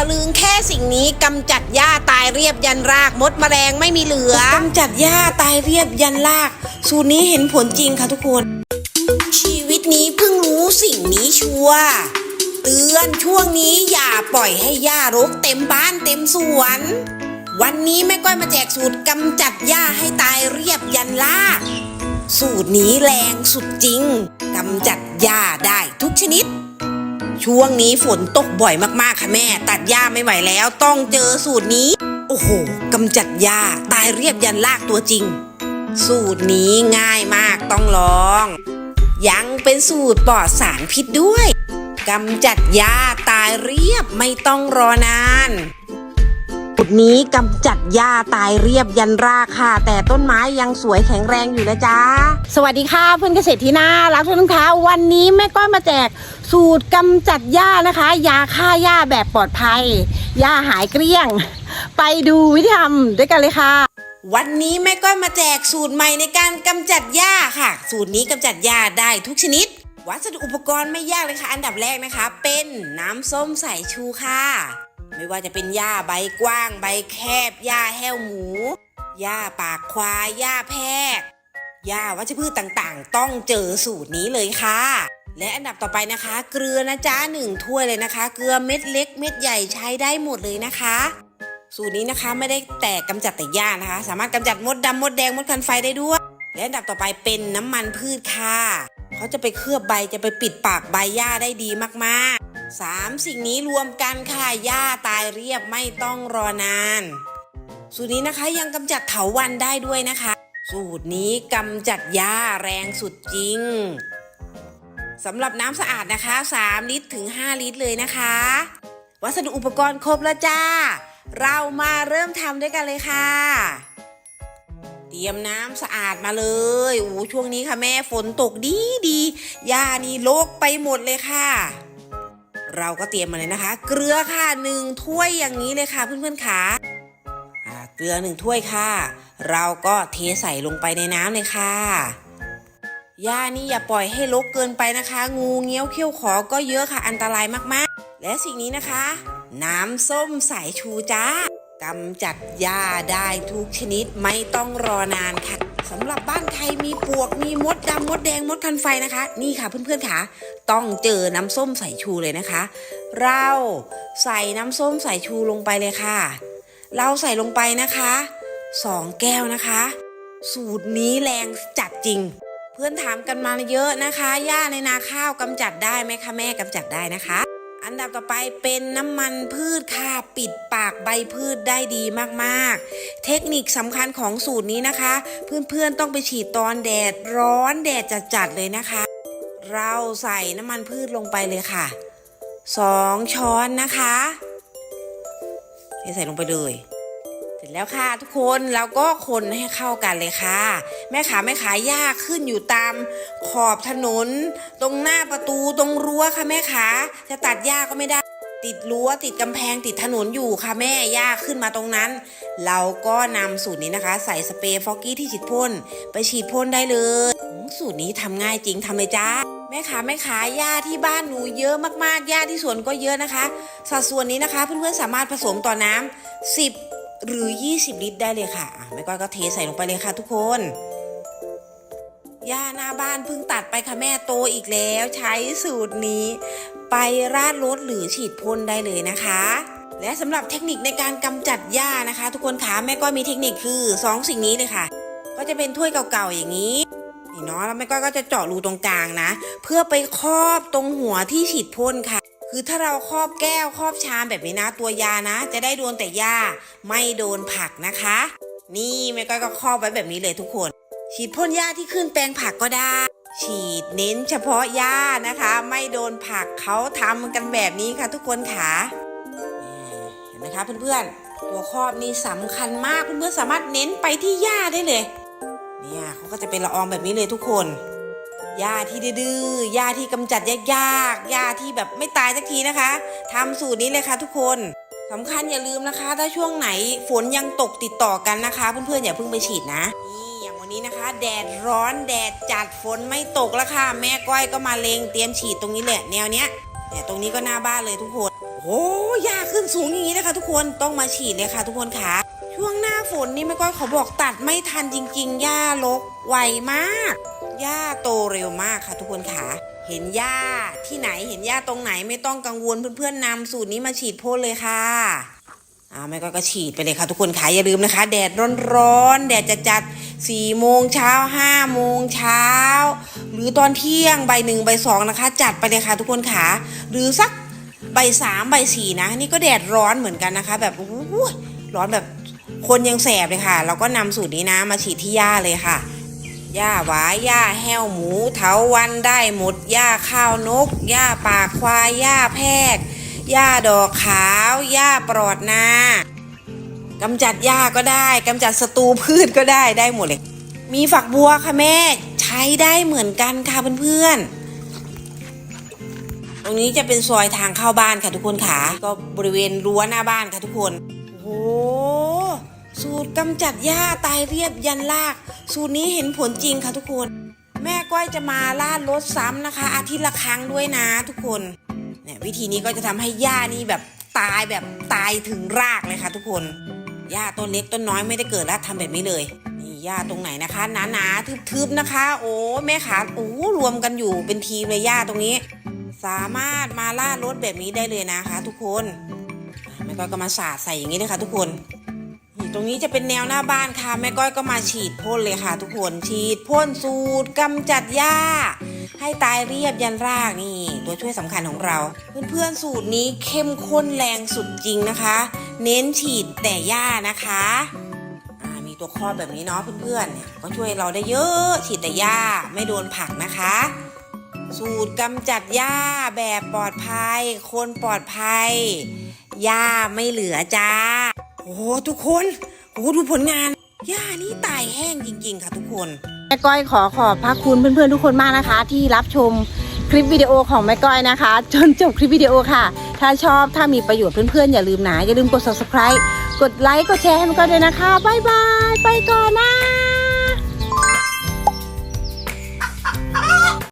ะลึงแค่สิ่งนี้กำจัดหญ้าตายเรียบยันราก มดแมลงไม่มีเหลือกำจัดหญ้าตายเรียบยันราก สูตรนี้เห็นผลจริงค่ะทุกคน ชีวิตนี้เพิ่งรู้สิ่งนี้ชัวร์เตือนช่วงนี้อย่าปล่อยให้หญ้ารกเต็มบ้านเต็มสวน วันนี้แม่ก้อยมาแจกสูตรกำจัดหญ้าให้ตายเรียบยันรากสูตรนี้แรงสุดจริงกำจัดหญ้าได้ทุกชนิด ช่วงนี้ฝนตกบ่อยมากๆค่ะแม่ ตัดหญ้าไม่ไหวแล้ว ต้องเจอสูตรนี้ โอ้โหกำจัดหญ้าตายเรียบยันลากตัวจริง สูตรนี้ง่ายมากต้องลอง ยังเป็นสูตรปลอดสารพิษด้วยกำจัดหญ้าตายเรียบไม่ต้องรอนาน นี้กำจัดหญ้าตายเรียบยันรากค่ะ แต่ต้นไม้ยังสวยแข็งแรงอยู่นะจ๊ะ สวัสดีค่ะเพื่อนเกษตรที่น่ารักทุกท่านคะวันนี้แม่ก้อยมาแจกสูตรกำจัดหญ้านะคะ ยาฆ่าหญ้าแบบปลอดภัยหญ้าหายเกลี้ยง ไปดูวิธีทำด้วยกันเลยค่ะวันนี้แม่ก้อยมาแจกสูตรใหม่ในการกำจัดหญ้าค่ะ สูตรนี้กำจัดหญ้าได้ทุกชนิด วัสดุอุปกรณ์ไม่ยากเลยค่ะ อันดับแรกนะคะ เป็นน้ำส้มสายชูค่ะ ไม่ว่าจะเป็นหญ้าใบกว้าง ใบแคบหญ้าแห้วหมูหญ้าปากควายหญ้าแพกหญ้าวัชพืชต่างๆ ต้องเจอสูตรนี้เลยค่ะ และอันดับต่อไปนะคะ เกลือนะจ๊ะหนึ่งถ้วยเลยนะคะ เกลือเม็ดเล็ก เม็ดใหญ่ใช้ได้หมดเลยนะคะ สูตรนี้นะคะไม่ได้แต่กำจัดแต่หญ้านะคะ สามารถกำจัดมดดำมดแดงมดคันไฟได้ด้วย และอันดับต่อไปเป็นน้ำมันพืชค่ะเขาจะไปเคลือบใบจะไปปิดปากใบหญ้าได้ดีมากๆ สามสิ่งนี้รวมกันค่ะหญ้าตายเรียบไม่ต้องรอนาน สูตรนี้นะคะยังกำจัดเถาวันได้ด้วยนะคะ สูตรนี้กำจัดหญ้าแรงสุดจริงสำหรับน้ำสะอาดนะคะ 3 ลิตรถึง 5 ลิตรเลยนะคะ วัสดุอุปกรณ์ครบแล้วจ้า เรามาเริ่มทำด้วยกันเลยค่ะ เตรียมน้ำสะอาดมาเลยโอ้ช่วงนี้ค่ะแม่ฝนตกดีดีหญ้านี่โลกไปหมดเลยค่ะ เราก็เตรียมมาเลยนะคะ เกลือค่ะหนึ่งถ้วยอย่างนี้เลยค่ะเพื่อนๆค่ะเกลือหนึ่งถ้วยค่ะ เราก็เทใส่ลงไปในน้ำเลยค่ะย่านี่อย่าปล่อยให้ลกเกินไปนะคะ งูเงี้ยวเขี้ยวขอก็เยอะค่ะอันตรายมากๆ และสิ่งนี้นะคะ น้ำส้มสายชูจ้า กำจัดหญ้าได้ทุกชนิดไม่ต้องรอนานค่ะสำหรับบ้านใครมีปวกมีมดดำมดแดงมดคันไฟนะคะ นี่ค่ะเพื่อนๆค่ะต้องเจอน้ำส้มสายชูเลยนะคะ เราใส่น้ำส้มสายชูลงไปเลยค่ะ เราใส่ลงไปนะคะสองแก้วนะคะ สูตรนี้แรงจัดจริง เพื่อนถามกันมาเยอะนะคะหญ้าในนาข้าวกำจัดได้ไหมคะแม่กำจัดได้นะคะ อันดับต่อไปเป็นน้ำมันพืชค่ะปิดปากใบพืชได้ดีมากๆ เทคนิคสำคัญของสูตรนี้นะคะ เพื่อนๆต้องไปฉีดตอนแดดร้อนแดดจัดๆเลยนะคะ เราใส่น้ำมันพืชลงไปเลยค่ะสองช้อนนะคะใส่ลงไปเลย ร็จแล้วค่ะทุกคนเราก็คนให้เข้ากันเลยค่ะ แม่ขาแม่ขายากขึ้นอยู่ตามขอบถนน ตรงหน้าประตูตรงรั้วค่ะแม่ขาจะตัดหญ้าก็ไม่ได้ ติดรั้วติดกำแพงติดถนนอยู่ค่ะแม่หญ้าขึ้นมาตรงนั้น เราก็นำสูตรนี้นะคะ ใส่สเปรย์ฟอกกี้ที่ฉีดพ่นไปฉีดพ่นได้เลย สูตรนี้ทำง่ายจริงทำเลยจ้าแม่ขาแม่ขาหญ้าที่บ้านหนูเยอะมากๆหญ้าที่สวนก็เยอะนะคะ สัดส่วนนี้นะคะเพื่อนๆสามารถผสมต่อน้ำ10 หรือ 20 ลิตรได้เลยค่ะแม่ก้อยก็เทใส่ลงไปเลยค่ะทุกคนหญ้าหน้าบ้านเพิ่งตัดไปค่ะแม่โตอีกแล้วใช้สูตรนี้ ไปราดรถหรือฉีดพ่นได้เลยนะคะ และสำหรับเทคนิคในการกำจัดหญ้านะคะ ทุกคนคะแม่ก้อยมีเทคนิคคือสองสิ่งนี้เลยค่ะ ก็จะเป็นถ้วยเก่าๆอย่างนี้นี่เนาะแล้วแม่ก้อยก็จะเจาะรูตรงกลางนะ เพื่อไปครอบตรงหัวที่ฉีดพ่นค่ะ คือถ้าเราครอบแก้วครอบชามแบบนี้นะ ตัวยานะ จะได้โดนแต่หญ้าไม่โดนผักนะคะ นี่แม่ก้อยก็ครอบไว้แบบนี้เลยทุกคน ฉีดพ่นหญ้าที่ขึ้นแปลงผักก็ได้ ฉีดเน้นเฉพาะหญ้านะคะ ไม่โดนผักเขาทำกันแบบนี้ค่ะ ทุกคนค่ะเห็นไหมคะเพื่อนๆตัวครอบนี่สำคัญมากเพื่อนๆสามารถเน้นไปที่หญ้าได้เลย เนี่ยเขาก็จะเป็นละอองแบบนี้เลยทุกคน หญ้าที่ดื้อๆหญ้าที่กำจัดยากๆหญ้าที่แบบไม่ตายสักทีนะคะทำสูตรนี้เลยค่ะทุกคนสำคัญอย่าลืมนะคะ ถ้าช่วงไหนฝนยังตกติดต่อกันนะคะ เพื่อนๆอย่าเพิ่งไปฉีดนะนี่อย่างวันนี้นะคะ แดดร้อนแดดจัดฝนไม่ตกแล้วค่ะ แม่ก้อยก็มาเลงเตรียมฉีดตรงนี้แหละแนวเนี้ยเนี่ยตรงนี้ก็หน้าบ้านเลยทุกคนโอ้ยาขึ้นสูงอย่างนี้นะคะ ทุกคนต้องมาฉีดเลยค่ะ ทุกคนค่ะช่วงหน้าฝนนี่แม่ก้อยขอบอกตัดไม่ทันจริงๆหญ้ารกไวมาก หญ้าโตเร็วมากค่ะทุกคนค่ะ เห็นหญ้าที่ไหนเห็นหญ้าตรงไหนไม่ต้องกังวลเพื่อนๆนำสูตรนี้มาฉีดพ่นเลยค่ะเอาแม่ก้อยก็ฉีดไปเลยค่ะทุกคนค่ะอย่าลืมนะคะ แดดร้อนๆแดดจะจัดสี่โมงเช้าห้าโมงเช้าหรือตอนเที่ยงใบหนึ่งใบสองนะคะ จัดไปเลยค่ะทุกคนค่ะหรือสักใบสามใบสี่นะ นี่ก็แดดร้อนเหมือนกันนะคะ แบบโอ้โหร้อนแบบคนยังแสบเลยค่ะ เราก็นำสูตรนี้นะมาฉีดที่หญ้าเลยค่ะ หญ้าหวายหญ้าแห้วหมูเถาวันได้หมดหญ้าข้าวนกหญ้าปากควายหญ้าแพกหญ้าดอกขาวหญ้าปลอดนากำจัดหญ้าก็ได้กำจัดศัตรูพืชก็ได้ได้หมดเลย มีฝักบัวค่ะแม่ ใช้ได้เหมือนกันค่ะเพื่อนๆตรงนี้จะเป็นซอยทางเข้าบ้านค่ะทุกคนค่ะก็บริเวณรั้วหน้าบ้านค่ะทุกคนโอ้สูตรกำจัดหญ้าตายเรียบยันลาก สูตรนี้เห็นผลจริงค่ะทุกคน แม่ก้อยจะมาลาดรถซ้ำนะคะ อาทิตย์ละครั้งด้วยนะทุกคนเนี่ยวิธีนี้ก็จะทำให้หญ้านี่แบบตายแบบตายถึงรากเลยค่ะ ทุกคนหญ้าต้นเล็กต้นน้อยไม่ได้เกิดแล้วทำแบบนี้เลยนี่หญ้าตรงไหนนะคะหนาๆทึบๆนะคะ โอ้แม่ขาโอ้รวมกันอยู่เป็นทีมเลยหญ้าตรงนี้ สามารถมาล่ารถแบบนี้ได้เลยนะคะ ทุกคนแม่ก้อยก็มาสาดใส่อย่างนี้เลยค่ะ ทุกคน ตรงนี้จะเป็นแนวหน้าบ้านค่ะ แม่ก้อยก็มาฉีดพ่นเลยค่ะ ทุกคนฉีดพ่นสูตรกำจัดหญ้า ให้ตายเรียบยันรากนี่ ตัวช่วยสำคัญของเรา เพื่อนๆสูตรนี้เข้มข้นแรงสุดจริงนะคะ เน้นฉีดแต่หญ้านะคะมีตัวครอบแบบนี้เนาะเพื่อนๆเนี่ยก็ช่วยเราได้เยอะฉีดแต่หญ้าไม่โดนผักนะคะสูตรกำจัดหญ้าแบบปลอดภัย คนปลอดภัยหญ้าไม่เหลือจ้า อ้โหทุกคนโอ้โหดูผลงานหญ้านี่ตายแห้งจริง ๆ ค่ะทุกคนแม่ก้อยขอขอบพระคุณเพื่อนๆทุกคนมากนะคะ ที่รับชมคลิปวิดีโอของแม่ก้อยนะคะ จนจบคลิปวิดีโอค่ะ ถ้าชอบถ้ามีประโยชน์เพื่อนๆอย่าลืมนะอย่าลืมกด subscribe กดไลค์กดแชร์ให้แม่ก้อยด้วยนะคะบ๊ายบายไปก่อนนะ